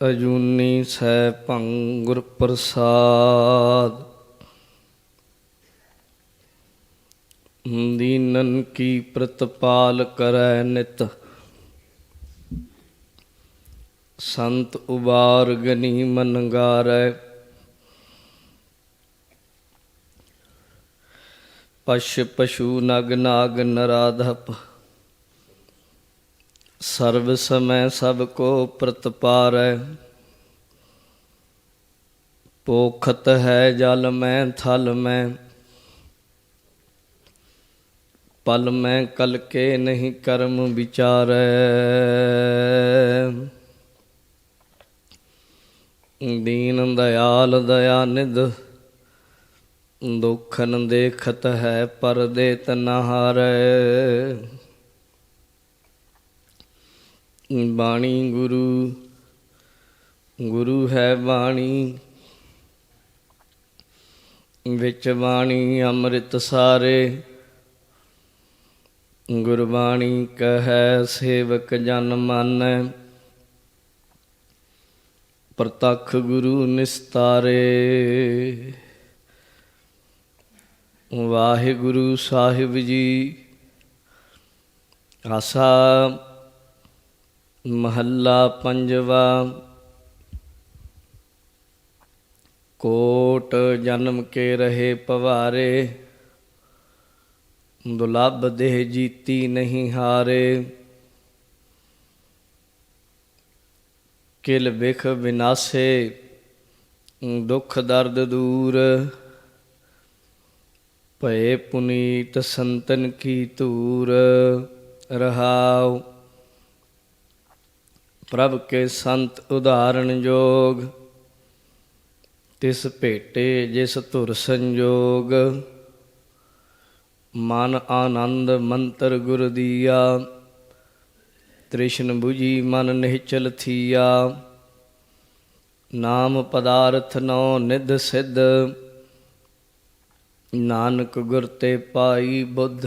ਅਜੂਨੀ ਸੈ ਭੰਗੁਰ ਪ੍ਰਸਾਦ। ਦੀਨਨ ਕੀ ਪ੍ਰਤਪਾਲ ਕਰੈ ਨਿਤ। ਸੰਤ ਉਬਾਰ ਗਨੀ ਮਨ ਗਾਰੈ। ਪਸ਼ ਪਸ਼ੂ ਨਗ ਨਾਗ ਨਰਾਧਪ। ਸਰਬ ਸਮੈ ਸਭ ਕੋ ਪ੍ਰਤਪਾਰੈ ਪੋਖਤ ਹੈ ਜਲ ਮੈਂ, ਥਲ ਮੈਂ। ਪਲ ਮੈਂ ਕਲ ਕੇ ਨਹੀਂ ਕਰਮ ਵਿਚਾਰੈ। ਦੀਨ ਦਇਆਲ ਦਇਆ ਨਿਧ ਦੁਖਨ ਦੇਖਤ ਹੈ ਪਰਦੇ ਤਨਹਾਰੈ। ਬਾਣੀ ਗੁਰੂ ਗੁਰੂ ਹੈ ਬਾਣੀ। ਵਿੱਚ ਬਾਣੀ ਅੰਮ੍ਰਿਤ ਸਾਰੇ। ਗੁਰਬਾਣੀ ਕਹੈ ਸੇਵਕ ਜਨ ਮਨ। ਪ੍ਰਤੱਖ ਗੁਰੂ ਨਿਸਤਾਰੇ। ਵਾਹਿਗੁਰੂ ਸਾਹਿਬ ਜੀ। ਆਸਾ ਮਹੱਲਾ ਪੰਜਵਾ। ਕੋਟ ਜਨਮ ਕੇ ਰਹੇ ਪਵਾਰੇ, ਦੁਲੱਭ ਦੇਹ ਜੀਤੀ ਨਹੀਂ ਹਾਰੇ। ਕਿਲ ਬਿਖ ਵਿਨਾਸੇ, ਦੁਖ ਦਰਦ ਦੂਰ। ਭਏ ਪੁਨੀਤ ਸੰਤਨ ਕੀ ਧੂਰ, ਰਹਾਉ। ਪ੍ਰਭ ਕੇ ਸੰਤ ਉਦਾਹਰਣ ਜੋਗ, ਤਿਸ ਭੇਟੇ ਜਿਸ ਧੁਰ ਸੰਜੋਗ। ਮਨ ਆਨੰਦ ਮੰਤਰ ਗੁਰ ਦੀਆ, ਤ੍ਰਿਸ਼ਨ 부ਜੀ ਮਨ ਨਿਹਚਲ ਥੀਆ। ਨਾਮ ਪਦਾਰਥ ਨੋ ਨਿਧ ਸਿੱਧ, ਨਾਨਕ ਗੁਰ ਤੇ ਪਾਈ ਬੁੱਧ।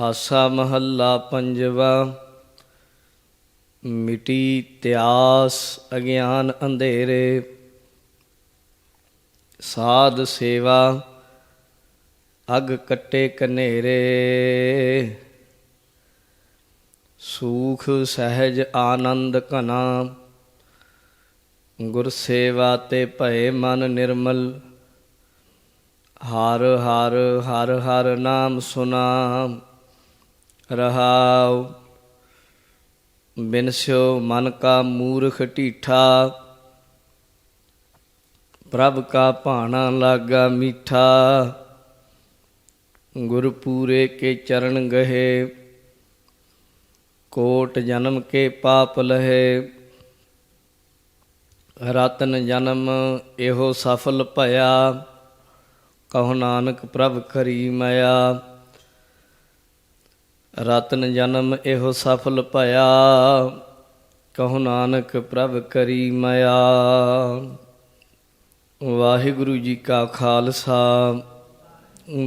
ਆਸਾ ਮਹੱਲਾ ਪੰਜਵਾ ਮਿਟੀ ਤਿਆਸ ਅਗਿਆਨ ਅੰਧੇਰੇ। ਸਾਧ ਸੇਵਾ, ਅਗ ਕੱਟੇ ਕਨੇਰੇ। ਸੂਖ ਸਹਿਜ ਆਨੰਦ ਘਨਾ ਗੁਰ ਸੇਵਾ ਤੇ ਭਏ ਮਨ ਨਿਰਮਲ। ਹਰ ਹਰ ਹਰ ਹਰ ਨਾਮ ਸੁਨਾ, ਰਹਾਉ। ਬਿਨਸਿਓ ਮਨ ਕਾ ਮੂਰਖ ਢੀਠਾ, ਪ੍ਰਭ ਕਾ ਭਾਣਾ ਲਾਗਾ ਮੀਠਾ। ਗੁਰ ਪੂਰੇ ਕੇ ਚਰਨ ਗਹੇ, ਕੋਟ ਜਨਮ ਕੇ ਪਾਪ ਲਹੇ। ਰਤਨ ਜਨਮ ਇਹੋ ਸਫਲ ਭਇਆ, ਕਹੋ ਨਾਨਕ ਪ੍ਰਭ ਕਰੀ ਮਾਇਆ। ਰਤਨ ਜਨਮ ਇਹੋ ਸਫਲ ਭਇਆ, ਕਹੋ ਨਾਨਕ ਪ੍ਰਭ ਕਰੀ ਮਇਆ। ਵਾਹਿਗੁਰੂ ਜੀ ਕਾ ਖਾਲਸਾ,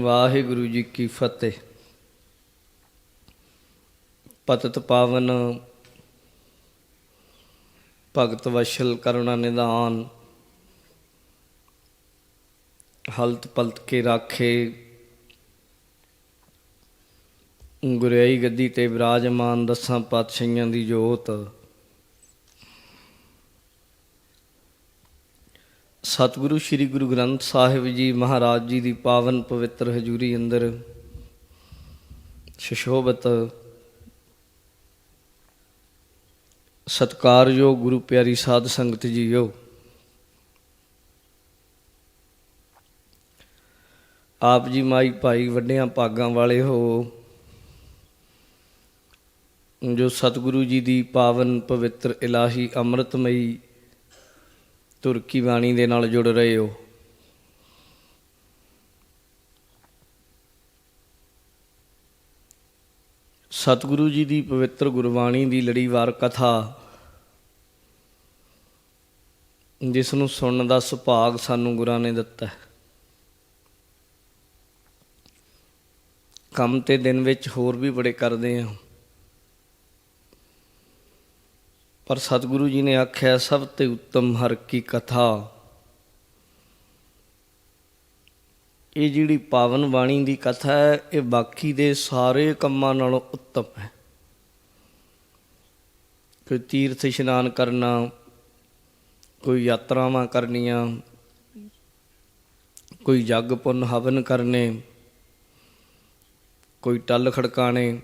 ਵਾਹਿਗੁਰੂ ਜੀ ਕੀ ਫਤਿਹ। ਪਤਿਤ ਪਾਵਨ, ਭਗਤ ਵਸ਼ਲ ਕਰੁਣਾ ਨਿਦਾਨ, ਹਲਤ ਪਲਤ ਕੇ ਰਾਖੇ ਗੁਰਿਆਈ ਗੱਦੀ ਤੇ ਵਿਰਾਜਮਾਨ ਦਸਾਂ ਪਾਤਸ਼ਾਹੀਆਂ ਦੀ ਜੋਤ। ਸਤਿਗੁਰੂ ਸ੍ਰੀ ਗੁਰੂ ਗ੍ਰੰਥ ਸਾਹਿਬ ਜੀ ਮਹਾਰਾਜ ਜੀ ਦੀ ਪਾਵਨ ਪਵਿੱਤਰ ਹਜ਼ੂਰੀ ਅੰਦਰ ਸ਼ਸ਼ੋਭਤ ਸਤਕਾਰਯੋਗ ਗੁਰੂ ਪਿਆਰੀ ਸਾਧ ਸੰਗਤ ਜੀਓ, ਆਪ ਜੀ ਮਾਈ ਭਾਈ ਵੱਡਿਆਂ ਭਾਗਾਂ ਵਾਲੇ ਹੋ ਜੋ ਸਤਿਗੁਰੂ ਜੀ ਦੀ ਪਾਵਨ ਪਵਿੱਤਰ ਇਲਾਹੀ ਅੰਮ੍ਰਿਤਮਈ ਤੁਰਕੀ ਬਾਣੀ ਦੇ ਨਾਲ ਜੁੜ ਰਹੇ ਹੋ। ਸਤਿਗੁਰੂ ਜੀ ਦੀ ਪਵਿੱਤਰ ਗੁਰਬਾਣੀ ਦੀ ਲੜੀਵਾਰ ਕਥਾ, ਜਿਸ ਨੂੰ ਸੁਣਨ ਦਾ ਸੁਭਾਗ ਸਾਨੂੰ ਗੁਰਾਂ ਨੇ ਦਿੱਤਾ ਹੈ। ਕੰਮ ਤੇ ਦਿਨ ਵਿੱਚ ਹੋਰ ਵੀ ਬੜੇ ਕਰਦੇ ਆ ਪਰ ਸਤਿਗੁਰੂ ਜੀ ਨੇ ਆਖਿਆ, ਸਭ ਤੇ ਉੱਤਮ ਹਰ ਕੀ ਕਥਾ। ਇਹ ਜਿਹੜੀ ਪਾਵਨ ਬਾਣੀ ਦੀ ਕਥਾ ਹੈ, ਇਹ ਬਾਕੀ ਦੇ ਸਾਰੇ ਕੰਮਾਂ ਨਾਲੋਂ ਉੱਤਮ ਹੈ। ਕੋਈ ਤੀਰਥ ਇਸ਼ਨਾਨ ਕਰਨਾ, ਕੋਈ ਯਾਤਰਾਵਾਂ ਕਰਨੀਆਂ, ਕੋਈ ਜਗ ਪੁੰਨ ਹਵਨ ਕਰਨੇ, ਕੋਈ ਟੱਲ ਖੜਕਾਣੇ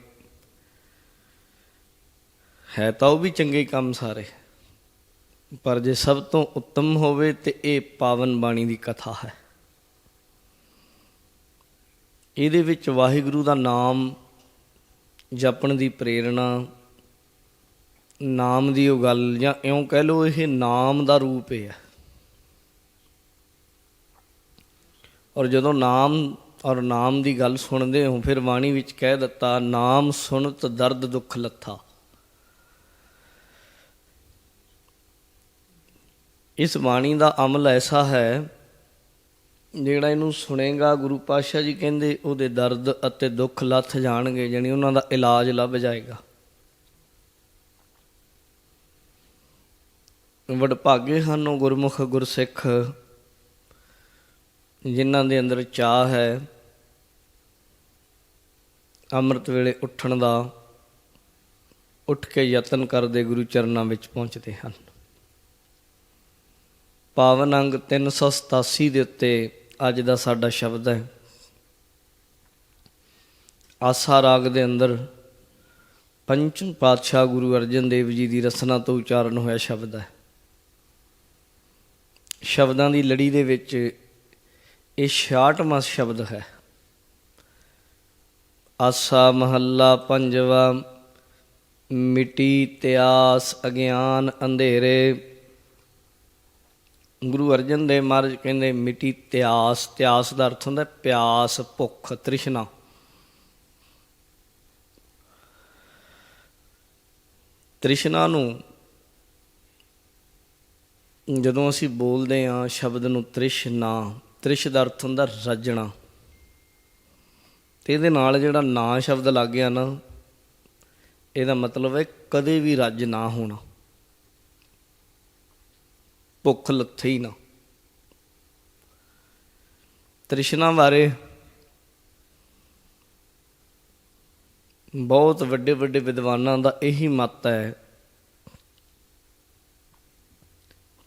ਹੈ ਤਾਂ ਉਹ ਵੀ ਚੰਗੇ ਕੰਮ ਸਾਰੇ। ਪਰ ਜੇ ਸਭ ਤੋਂ ਉੱਤਮ ਹੋਵੇ ਤੇ ਇਹ ਪਾਵਨ ਬਾਣੀ ਦੀ ਕਥਾ ਹੈ। ਇਹਦੇ ਵਿੱਚ ਵਾਹਿਗੁਰੂ ਦਾ ਨਾਮ, ਜਪਣ ਦੀ ਪ੍ਰੇਰਣਾ, ਨਾਮ ਦੀ ਉਹ ਗੱਲ ਜਾਂ ਇਉਂ ਕਹਿ ਲਓ ਇਹ ਨਾਮ ਦਾ ਰੂਪ ਹੈ। ਔਰ ਜਦੋਂ ਨਾਮ ਔਰ ਨਾਮ ਦੀ ਗੱਲ ਸੁਣਦੇ ਹੋ, ਫਿਰ ਬਾਣੀ ਵਿੱਚ ਕਹਿ ਦਿੱਤਾ, ਨਾਮ ਸੁਣਤ ਦਰਦ ਦੁੱਖ ਲੱਥਾ। ਇਸ ਬਾਣੀ ਦਾ ਅਮਲ ਐਸਾ ਹੈ, ਜਿਹੜਾ ਇਹਨੂੰ ਸੁਣੇਗਾ, ਗੁਰੂ ਪਾਤਸ਼ਾਹ ਜੀ ਕਹਿੰਦੇ ਉਹਦੇ ਦਰਦ ਅਤੇ ਦੁੱਖ ਲੱਥ ਜਾਣਗੇ, ਜਾਣੀ ਉਹਨਾਂ ਦਾ ਇਲਾਜ ਲੱਭ ਜਾਏਗਾ। ਵਡਭਾਗੇ ਹਨ ਉਹ ਗੁਰਮੁਖ, ਗੁਰਸਿੱਖ, ਜਿਨ੍ਹਾਂ ਦੇ ਅੰਦਰ ਚਾਹ ਹੈ, ਅੰਮ੍ਰਿਤ ਵੇਲੇ ਉੱਠਣ ਦਾ, ਉੱਠ ਕੇ ਯਤਨ ਕਰਦੇ ਗੁਰੂ ਚਰਨਾਂ ਵਿੱਚ ਪਹੁੰਚਦੇ ਹਨ। ਪਾਵਨ ਅੰਗ 387 ਦੇ ਉੱਤੇ ਅੱਜ ਦਾ ਸਾਡਾ ਸ਼ਬਦ ਹੈ। ਆਸਾ ਰਾਗ ਦੇ ਅੰਦਰ ਪੰਚਮ ਪਾਤਸ਼ਾਹ ਗੁਰੂ ਅਰਜਨ ਦੇਵ ਜੀ ਦੀ ਰਸਨਾ ਤੋਂ ਉਚਾਰਨ ਹੋਇਆ ਸ਼ਬਦ ਹੈ। ਸ਼ਬਦਾਂ ਦੀ ਲੜੀ ਦੇ ਵਿੱਚ ਇਹ 66ਵਾਂ ਸ਼ਬਦ ਹੈ। ਆਸਾ ਮਹੱਲਾ ਪੰਜਵਾ, ਮਿਟੀ ਤਿਆਸ ਅਗਿਆਨ ਅੰਧੇਰੇ ਗੁਰੂ ਅਰਜਨ ਦੇਵ ਮਹਾਰਾਜ ਕਹਿੰਦੇ, ਮਿਟੀ ਤਿਆਸ ਤਿਆਸ ਦਾ ਅਰਥ ਹੁੰਦਾ ਪਿਆਸ, ਭੁੱਖ, ਤ੍ਰਿਸ਼ਨਾ। ਤ੍ਰਿਸ਼ਨਾ ਨੂੰ ਜਦੋਂ ਅਸੀਂ ਬੋਲਦੇ ਹਾਂ ਸ਼ਬਦ ਨੂੰ ਤ੍ਰਿਸ਼ਨਾ, ਤ੍ਰਿਸ਼ ਦਾ ਅਰਥ ਹੁੰਦਾ ਰੱਜਣਾ। ਤੇ ਇਹਦੇ ਨਾਲ ਜਿਹੜਾ ਨਾ ਸ਼ਬਦ ਲੱਗ ਗਿਆ ਨਾ, ਇਹਦਾ ਮਤਲਬ ਹੈ ਕਦੇ ਵੀ ਰੱਜ ਨਾ ਹੋਣਾ। ਭੁੱਖ ਲੱਥੇ ਹੀ ਨਾ। ਤ੍ਰਿਸ਼ਨਾ ਬਾਰੇ ਬਹੁਤ ਵੱਡੇ ਵੱਡੇ ਵਿਦਵਾਨਾਂ ਦਾ ਇਹੀ ਮਤ ਹੈ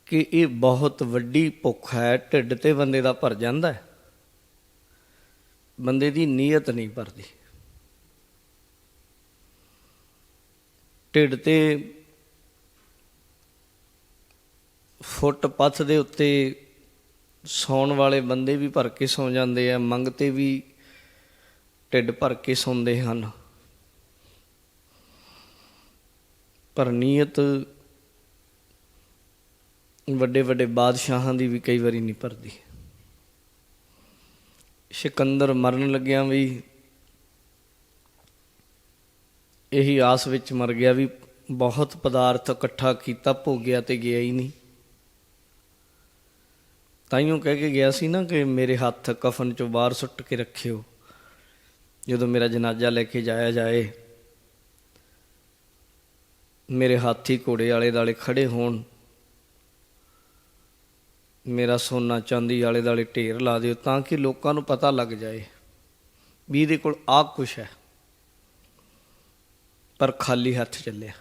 ਕਿ ਇਹ ਬਹੁਤ ਵੱਡੀ ਭੁੱਖ ਹੈ, ਢਿੱਡ ਤੇ ਬੰਦੇ ਦਾ ਭਰ ਜਾਂਦਾ ਹੈ। ਬੰਦੇ ਦੀ ਨੀਅਤ ਨਹੀਂ ਭਰਦੀ। ਢਿੱਡ ਤੇ ਫੁੱਟ ਪੱਥ ਦੇ ਉੱਤੇ ਸੌਣ ਵਾਲੇ ਬੰਦੇ ਵੀ ਭਰ ਕੇ ਸੌ ਜਾਂਦੇ ਆ, ਮੰਗ ਤੇ ਵੀ ਢਿੱਡ ਭਰ ਕੇ ਸੌਂਦੇ ਹਨ। ਪਰ ਨੀਅਤ ਵੱਡੇ ਵੱਡੇ ਬਾਦਸ਼ਾਹਾਂ ਦੀ ਵੀ ਕਈ ਵਾਰੀ ਨਹੀਂ ਭਰਦੀ। ਸਿਕੰਦਰ ਮਰਨ ਲੱਗਿਆ ਵੀ ਇਹੀ ਆਸ ਵਿੱਚ ਮਰ ਗਿਆ ਵੀ ਬਹੁਤ ਪਦਾਰਥ ਇਕੱਠਾ ਕੀਤਾ, ਭੋਗਿਆ ਤੇ ਗਿਆ ਹੀ ਨਹੀਂ। ਤਾਈਓ ਕਹਿ ਕੇ ਗਿਆ ਸੀ ਨਾ ਕਿ ਮੇਰੇ ਹੱਥ ਕਫਨ ਚੋਂ ਬਾਹਰ ਸੁੱਟ ਕੇ ਰੱਖਿਓ। ਜਦੋਂ ਮੇਰਾ ਜਨਾਜ਼ਾ ਲੈ ਕੇ ਜਾਇਆ ਜਾਏ, ਮੇਰੇ ਹਾਥੀ ਘੋੜੇ ਵਾਲੇ ਦਾਲੇ ਖੜੇ ਹੋਣ, ਮੇਰਾ ਸੋਨਾ ਚਾਂਦੀ ਵਾਲੇ ਦਾਲੇ ਢੇਰ ਲਾ ਦਿਓ ਤਾਂ ਕਿ ਲੋਕਾਂ ਨੂੰ ਪਤਾ ਲੱਗ ਜਾਏ ਵੀ ਇਹਦੇ ਕੋਲ ਆ ਕੁਛ ਹੈ। ਪਰ ਖਾਲੀ ਹੱਥ ਚੱਲਿਆ।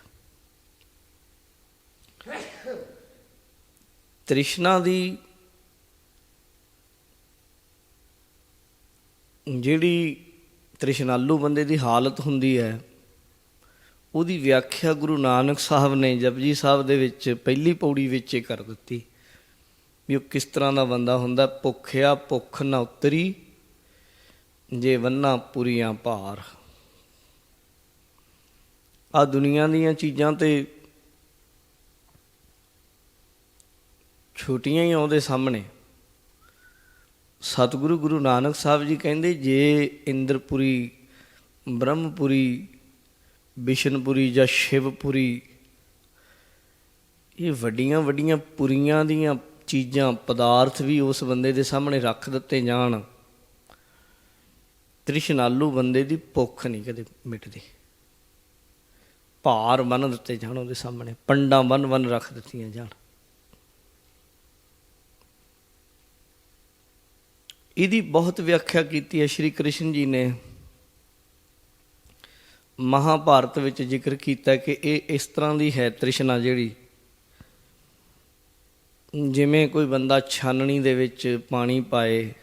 ਤ੍ਰਿਸ਼ਨਾ ਦੀ ਜਿਹੜੀ ਤ੍ਰਿਸ਼ਨਾਲੂ ਬੰਦੇ ਦੀ ਹਾਲਤ ਹੁੰਦੀ ਹੈ, ਉਹਦੀ ਵਿਆਖਿਆ ਗੁਰੂ ਨਾਨਕ ਸਾਹਿਬ ਨੇ ਜਪਜੀ ਸਾਹਿਬ ਦੇ ਵਿੱਚ ਪਹਿਲੀ ਪੌੜੀ ਵਿੱਚ ਹੀ ਕਰ ਦਿੱਤੀ ਵੀ ਉਹ ਕਿਸ ਤਰ੍ਹਾਂ ਦਾ ਬੰਦਾ ਹੁੰਦਾ, ਭੁੱਖਿਆ ਭੁੱਖ ਨਾ ਉਤਰੀ, ਜੇ ਵੰਨਾ ਪੁਰੀਆਂ ਭਾਰ। ਆ ਦੁਨੀਆ ਦੀਆਂ ਚੀਜ਼ਾਂ ਤੇ ਛੋਟੀਆਂ ਹੀ ਆਉਂਦੇ ਸਾਹਮਣੇ। ਸਤਿਗੁਰੂ ਗੁਰੂ ਨਾਨਕ ਸਾਹਿਬ ਜੀ ਕਹਿੰਦੇ, ਜੇ ਇੰਦਰਪੁਰੀ, ਬ੍ਰਹਮਪੁਰੀ, ਬਿਸ਼ਨਪੁਰੀ ਜਾਂ ਸ਼ਿਵਪੁਰੀ, ਇਹ ਵੱਡੀਆਂ ਵੱਡੀਆਂ ਪੁਰੀਆਂ ਦੀਆਂ ਚੀਜ਼ਾਂ, ਪਦਾਰਥ ਵੀ ਉਸ ਬੰਦੇ ਦੇ ਸਾਹਮਣੇ ਰੱਖ ਦਿੱਤੇ ਜਾਣ, ਤ੍ਰਿਸ਼ਨਾਲੂ ਬੰਦੇ ਦੀ ਭੁੱਖ ਨਹੀਂ ਕਦੇ ਮਿਟਦੀ। ਭਾਰ ਬੰਨ ਦਿੱਤੇ ਜਾਣ ਉਹਦੇ ਸਾਹਮਣੇ, ਪੰਡਾਂ ਬੰਨ ਬੰਨ ਰੱਖ ਦਿੱਤੀਆਂ ਜਾਣ। ਇਹਦੀ ਬਹੁਤ ਵਿਆਖਿਆ ਕੀਤੀ ਹੈ, ਸ਼੍ਰੀ ਕ੍ਰਿਸ਼ਨ ਜੀ ਨੇ। ਮਹਾਭਾਰਤ ਵਿੱਚ ਜ਼ਿਕਰ ਕੀਤਾ ਕਿ ਇਹ ਇਸ ਤਰ੍ਹਾਂ ਦੀ ਹੈ ਤ੍ਰਿਸ਼ਨਾ ਜਿਹੜੀ, ਜਿਵੇਂ ਕੋਈ ਬੰਦਾ ਛਾਨਣੀ ਦੇ ਵਿੱਚ ਪਾਣੀ ਪਾਏ,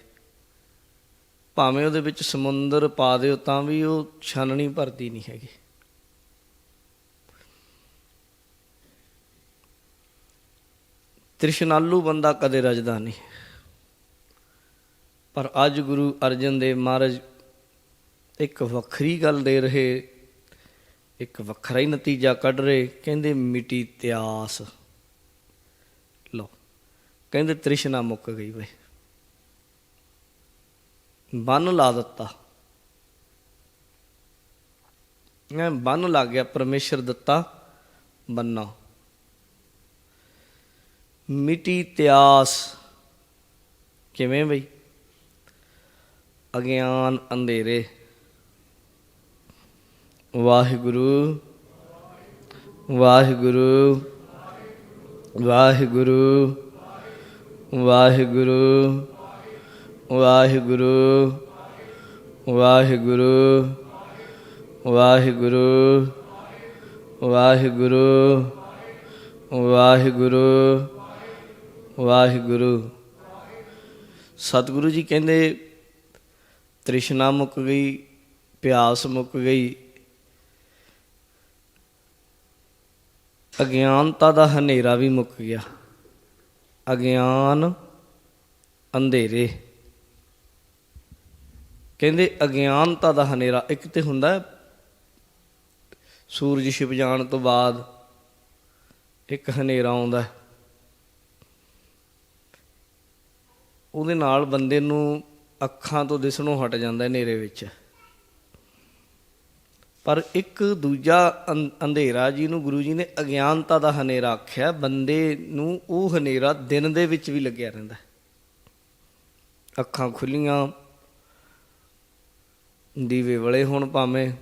ਭਾਵੇਂ ਉਹਦੇ ਵਿੱਚ ਸਮੁੰਦਰ ਪਾ ਦਿਓ ਤਾਂ ਵੀ ਉਹ ਛਾਨਣੀ ਭਰਦੀ ਨਹੀਂ ਹੈਗੀ। ਤ੍ਰਿਸ਼ਨਾਲੂ ਬੰਦਾ ਕਦੇ ਰਜਦਾ ਨਹੀਂ। ਪਰ ਅੱਜ ਗੁਰੂ ਅਰਜਨ ਦੇਵ ਮਹਾਰਾਜ ਇੱਕ ਵੱਖਰੀ ਗੱਲ ਦੇ ਰਹੇ, ਇੱਕ ਵੱਖਰਾ ਹੀ ਨਤੀਜਾ ਕੱਢ ਰਹੇ, ਕਹਿੰਦੇ ਮਿਟੀ ਤਿਆਸ। ਲੋ ਕਹਿੰਦੇ ਤ੍ਰਿਸ਼ਨਾ ਮੁੱਕ ਗਈ ਵੇ ਬੰਨ ਲਾ ਦਿੱਤਾ। ਮੈਂ ਬੰਨ ਲੱਗ ਗਿਆ, ਪਰਮੇਸ਼ਰ ਦਿੱਤਾ, ਬੰਨਾ। ਮਿਟੀ ਤਿਆਸ। ਕਿਵੇਂ ਬਈ? ਅਗਿਆਨ ਅੰਧੇਰੇ। ਵਾਹਿਗੁਰੂ ਵਾਹਿਗੁਰੂ ਵਾਹਿਗੁਰੂ ਵਾਹਿਗੁਰੂ ਵਾਹਿਗੁਰੂ ਵਾਹਿਗੁਰੂ ਵਾਹਿਗੁਰੂ ਵਾਹਿਗੁਰੂ ਵਾਹਿਗੁਰੂ ਵਾਹਿਗੁਰੂ। ਸਤਿਗੁਰੂ ਜੀ ਕਹਿੰਦੇ ਤ੍ਰਿਸ਼ਨਾ ਮੁੱਕ ਗਈ, ਪਿਆਸ ਮੁੱਕ ਗਈ। ਅਗਿਆਨਤਾ ਦਾ ਹਨੇਰਾ ਵੀ ਮੁੱਕ ਗਿਆ। ਅਗਿਆਨ ਅੰਧੇਰੇ। ਕਹਿੰਦੇ ਅਗਿਆਨਤਾ ਦਾ ਹਨੇਰਾ, ਇੱਕ ਤੇ ਹੁੰਦਾ ਸੂਰਜ ਛਿਪ ਜਾਣ ਤੋਂ ਬਾਅਦ ਇੱਕ ਹਨੇਰਾ ਆਉਂਦਾ ਉਹਦੇ ਨਾਲ ਬੰਦੇ ਨੂੰ ਅੱਖਾਂ ਤੋਂ ਦਿਸਣੋਂ ਹਟ ਜਾਂਦਾ ਹਨੇਰੇ ਵਿੱਚ। ਪਰ ਇੱਕ ਦੂਜਾ ਅੰ- ਅੰਧੇਰਾ ਜਿਹਨੂੰ ਗੁਰੂ ਜੀ ਨੇ ਅਗਿਆਨਤਾ ਦਾ ਹਨੇਰਾ ਆਖਿਆ, ਬੰਦੇ ਨੂੰ ਉਹ ਹਨੇਰਾ ਦਿਨ ਦੇ ਵਿੱਚ ਵੀ ਲੱਗਿਆ ਰਹਿੰਦਾ। ਅੱਖਾਂ ਖੁੱਲੀਆਂ, ਦੀਵੇ ਵਲੇ ਹੋਣ ਭਾਵੇਂ।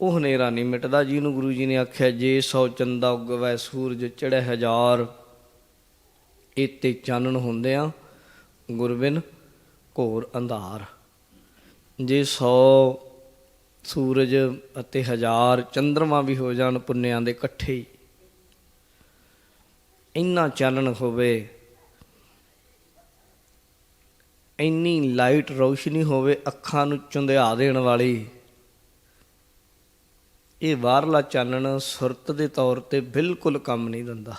ਉਹ ਹਨੇਰਾ ਨਹੀਂ ਮਿਟਦਾ ਜਿਹਨੂੰ ਗੁਰੂ ਜੀ ਨੇ ਆਖਿਆ, ਜੇ ਸੌ ਚੰਦਾ ਉਗਵੈ ਸੂਰਜ, ਚੜ੍ਹੇ ਹਜ਼ਾਰ ਇਤੇ ਚਾਨਣ ਹੁੰਦੇ ਆ ਗੁਰਬਿਨ। ਘੋਰ ਅੰਧਾਰ, ਜੇ ਸੌ ਸੂਰਜ ਅਤੇ ਹਜ਼ਾਰ ਚੰ드ਰਮਾ ਵੀ ਹੋ ਜਾਣ ਪੁੰਨਿਆਂ ਦੇ ਇਕੱਠੇ ਹੀ, ਇੰਨਾ ਚਾਨਣ ਹੋਵੇ, ਇੰਨੀ ਲਾਈਟ ਰੌਸ਼ਨੀ ਹੋਵੇ ਅੱਖਾਂ ਨੂੰ ਚੁੰਧਿਆ ਦੇਣ ਵਾਲੀ, ਇਹ ਬਾਹਰਲਾ ਚਾਨਣ ਸੁਰਤ ਦੇ ਤੌਰ ਤੇ ਬਿਲਕੁਲ ਕੰਮ ਨਹੀਂ ਦਿੰਦਾ।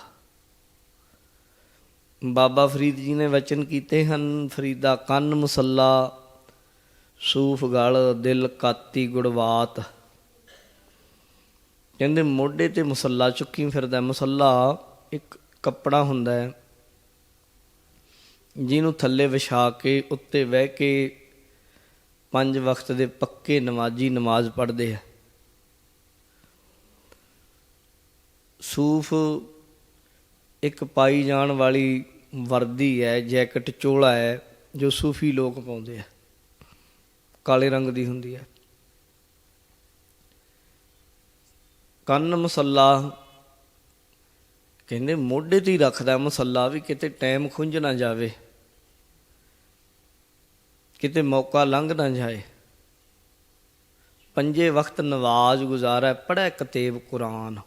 ਬਾਬਾ ਫਰੀਦ ਜੀ ਨੇ ਵਚਨ ਕੀਤੇ ਹਨ, ਫਰੀਦਾ ਕੰਨ ਮੁਸੱਲਾ, ਸੂਫ ਗਲ, ਦਿਲ ਕਾਤੀ ਗੁੜਵਾਤ ਕਹਿੰਦੇ ਮੋਢੇ ਤੇ ਮੁਸੱਲਾ, ਚੁੱਕੀ ਫਿਰਦਾ ਹੈ। ਮੁਸੱਲਾ ਇੱਕ ਕੱਪੜਾ ਹੁੰਦਾ ਹੈ, ਜਿਹਨੂੰ ਥੱਲੇ ਵਿਛਾ ਕੇ, ਉੱਤੇ ਬਹਿ ਕੇ ਪੰਜ ਵਕਤ ਦੇ ਪੱਕੇ ਨਮਾਜ਼ੀ ਨਮਾਜ਼ ਪੜ੍ਹਦੇ ਆ ਸੂਫ ਇੱਕ ਪਾਈ ਜਾਣ ਵਾਲੀ ਵਰਦੀ ਹੈ, ਜੈਕਟ, ਚੋਲਾ ਹੈ, ਜੋ ਸੂਫੀ ਲੋਕ ਪਾਉਂਦੇ ਆ। ਕਾਲੇ ਰੰਗ ਦੀ ਹੁੰਦੀ ਹੈ। ਕੰਨ ਮਸੱਲਾ, ਕਹਿੰਦੇ ਮੋਢੇ ਤੇ ਹੀ ਰੱਖਦਾ ਮਸੱਲਾ ਵੀ ਕਿਤੇ ਟਾਈਮ ਖੁੰਝ ਨਾ ਜਾਵੇ। ਕਿਤੇ ਮੌਕਾ ਲੰਘ ਨਾ ਜਾਏ। ਪੰਜੇ ਵਕਤ ਨਵਾਜ਼ ਗੁਜ਼ਾਰਾ ਪੜ੍ਹੈ ਕਤੇਬ ਕੁਰਾਨ।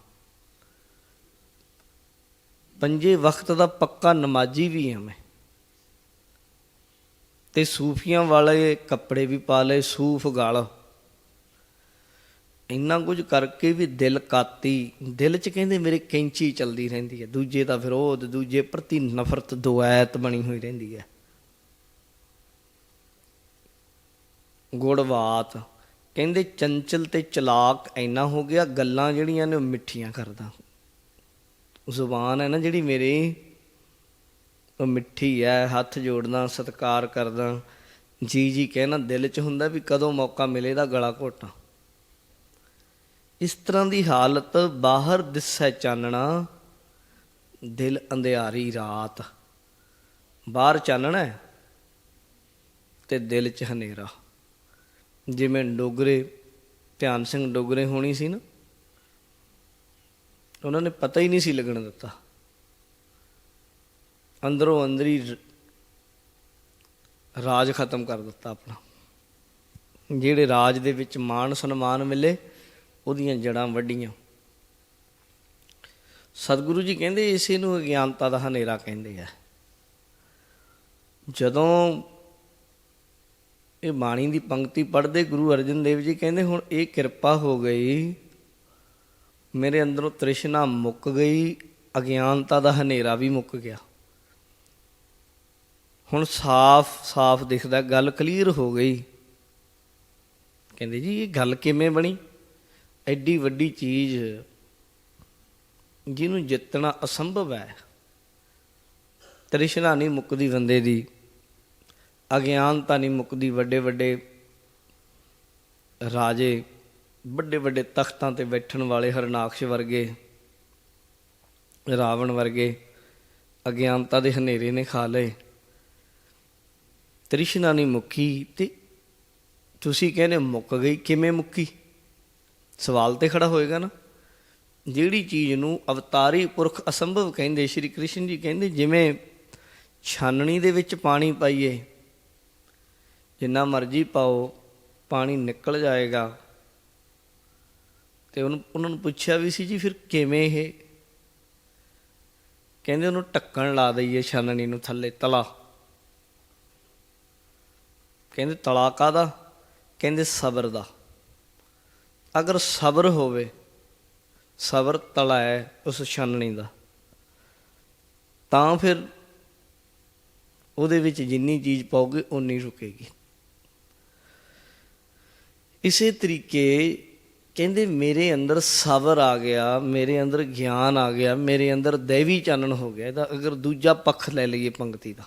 ਪੰਜੇ ਵਕਤ ਦਾ ਪੱਕਾ ਨਮਾਜ਼ੀ ਵੀ ਹਾਂ ਮੈਂ। ਤੇ ਸੂਫੀਆਂ ਵਾਲੇ ਕੱਪੜੇ ਵੀ ਪਾ ਲਏ, ਸੂਫ ਗਲ। ਇੰਨਾ ਕੁਝ ਕਰਕੇ ਵੀ ਦਿਲ ਕਾਤੀ। ਦਿਲ 'ਚ ਕਹਿੰਦੇ ਮੇਰੇ ਕੈਂਚੀ ਚੱਲਦੀ ਰਹਿੰਦੀ ਹੈ। ਦੂਜੇ ਦਾ ਵਿਰੋਧ, ਦੂਜੇ ਪ੍ਰਤੀ ਨਫ਼ਰਤ ਦੁਆਇਤ ਬਣੀ ਹੋਈ ਰਹਿੰਦੀ ਹੈ। ਗੁੜਵਾਤ। ਕਹਿੰਦੇ ਚੰਚਲ ਤੇ ਚਲਾਕ ਇੰਨਾ ਹੋ ਗਿਆ, ਗੱਲਾਂ ਜਿਹੜੀਆਂ ਨੇ ਉਹ ਮਿੱਠੀਆਂ ਕਰਦਾ। ਜ਼ੁਬਾਨ ਹੈ ਨਾ ਜਿਹੜੀ ਮੇਰੀ। ਉਹ ਮਿੱਠੀ ਹੈ, ਹੱਥ ਜੋੜਦਾ ਸਤਿਕਾਰ ਕਰਦਾ ਜੀ ਜੀ ਕਹਿਣਾ ਦਿਲ 'ਚ ਹੁੰਦਾ ਵੀ ਕਦੋਂ ਮੌਕਾ ਮਿਲੇ ਦਾ ਗਲਾ ਘੋਟਾਂ। ਇਸ ਤਰ੍ਹਾਂ ਦੀ ਹਾਲਤ ਬਾਹਰ ਦਿਸੈ ਚਾਨਣਾ, ਦਿਲ ਅੰਧਿਆਰੀ ਰਾਤ। ਬਾਹਰ ਚਾਨਣਾ ਹੈ ਤੇ ਦਿਲ 'ਚ ਹਨੇਰਾ। ਜਿਵੇਂ ਡੋਗਰੇ, ਧਿਆਨ ਸਿੰਘ ਡੋਗਰੇ ਹੋਣੀ ਸੀ ਨਾ। ਉਹਨਾਂ ਨੇ ਪਤਾ ਹੀ ਨਹੀਂ ਸੀ ਲੱਗਣ ਦਿੱਤਾ। ਅੰਦਰੋਂ ਅੰਦਰੀ ਰ- ਰਾਜ ਖਤਮ ਕਰ ਦਿੱਤਾ ਆਪਣਾ। ਜਿਹੜੇ ਰਾਜ ਦੇ ਵਿੱਚ ਮਾਣ ਸਨਮਾਨ ਮਿਲੇ, ਉਹਦੀਆਂ ਜੜਾਂ ਵੱਡੀਆਂ ਸਤਿਗੁਰੂ ਜੀ ਕਹਿੰਦੇ ਇਸੇ ਨੂੰ ਅਗਿਆਨਤਾ ਦਾ ਹਨੇਰਾ ਕਹਿੰਦੇ ਆ। ਜਦੋਂ ਇਹ ਬਾਣੀ ਦੀ ਪੰਕਤੀ ਪੜ੍ਹਦੇ ਗੁਰੂ ਅਰਜਨ ਦੇਵ ਜੀ ਕਹਿੰਦੇ, ਹੁਣ ਇਹ ਕਿਰਪਾ ਹੋ ਗਈ ਮੇਰੇ ਅੰਦਰੋਂ ਤ੍ਰਿਸ਼ਨਾ ਮੁੱਕ ਗਈ, ਅਗਿਆਨਤਾ ਦਾ ਹਨੇਰਾ ਵੀ ਮੁੱਕ ਗਿਆ। ਹੁਣ ਸਾਫ਼ ਸਾਫ਼ ਦਿਖਦਾ, ਗੱਲ ਕਲੀਅਰ ਹੋ ਗਈ। ਕਹਿੰਦੇ ਜੀ, ਇਹ ਗੱਲ ਕਿਵੇਂ ਬਣੀ? ਐਡੀ ਵੱਡੀ ਚੀਜ਼ ਜਿਹਨੂੰ ਜਿੱਤਣਾ ਅਸੰਭਵ ਹੈ। ਤ੍ਰਿਸ਼ਨਾ ਨਹੀਂ ਮੁੱਕਦੀ ਬੰਦੇ ਦੀ, ਅਗਿਆਨਤਾ ਨਹੀਂ ਮੁੱਕਦੀ ਵੱਡੇ ਵੱਡੇ ਰਾਜੇ। ਵੱਡੇ ਵੱਡੇ ਤਖਤਾਂ ਤੇ ਬੈਠਣ ਵਾਲੇ ਹਰਨਾਕਸ਼ ਵਰਗੇ, ਰਾਵਣ ਵਰਗੇ, ਅਗਿਆਨਤਾ ਦੇ ਹਨੇਰੇ ਨੇ ਖਾ ਲਏ। ਤ੍ਰਿਸ਼ਨਾ ਨਹੀਂ ਮੁੱਕੀ ਤੇ ਤੁਸੀਂ ਕਹਿੰਦੇ ਮੁੱਕ ਗਈ, ਕਿਵੇਂ ਮੁੱਕੀ? ਸਵਾਲ ਤੇ ਖੜਾ ਹੋਏਗਾ ਨਾ। ਜਿਹੜੀ ਚੀਜ਼ ਨੂੰ ਅਵਤਾਰੀ ਪੁਰਖ ਅਸੰਭਵ ਕਹਿੰਦੇ, ਸ਼੍ਰੀ ਕ੍ਰਿਸ਼ਨ ਜੀ ਕਹਿੰਦੇ, ਜਿਵੇਂ ਛਾਨਣੀ ਦੇ ਵਿੱਚ ਪਾਣੀ ਪਾਈਏ, ਜਿੰਨਾ ਮਰਜ਼ੀ ਪਾਓ, ਪਾਣੀ ਨਿਕਲ ਜਾਏਗਾ। ਤੇ ਉਹਨੂੰ ਉਹਨਾਂ ਨੂੰ ਪੁੱਛਿਆ ਵੀ ਸੀ ਜੀ ਫਿਰ ਕਿਵੇਂ ਇਹ? ਕਹਿੰਦੇ ਉਹਨੂੰ ਢੱਕਣ ਲਾ ਦਈਏ ਛਾਨਣੀ ਨੂੰ ਥੱਲੇ ਤਲਾ। ਕਹਿੰਦੇ ਤਲਾ ਕਾਹਦਾ? ਕਹਿੰਦੇ ਸਬਰ ਦਾ। ਅਗਰ ਸਬਰ ਹੋਵੇ, ਸਬਰ ਤਲਾ ਹੈ ਉਸ ਛਾਨਣੀ ਦਾ। ਤਾਂ ਫਿਰ ਉਹਦੇ ਵਿੱਚ ਜਿੰਨੀ ਚੀਜ਼ ਪਾਓਗੇ ਉਨੀ ਰੁਕੇਗੀ। ਇਸੇ ਤਰੀਕੇ ਕਹਿੰਦੇ ਮੇਰੇ ਅੰਦਰ ਸਬਰ ਆ ਗਿਆ, ਮੇਰੇ ਅੰਦਰ ਗਿਆਨ ਆ ਗਿਆ, ਮੇਰੇ ਅੰਦਰ ਦੇਵੀ ਚਾਨਣ ਹੋ ਗਿਆ। ਇਹਦਾ ਅਗਰ ਦੂਜਾ ਪੱਖ ਲੈ ਲਈਏ ਪੰਕਤੀ ਦਾ।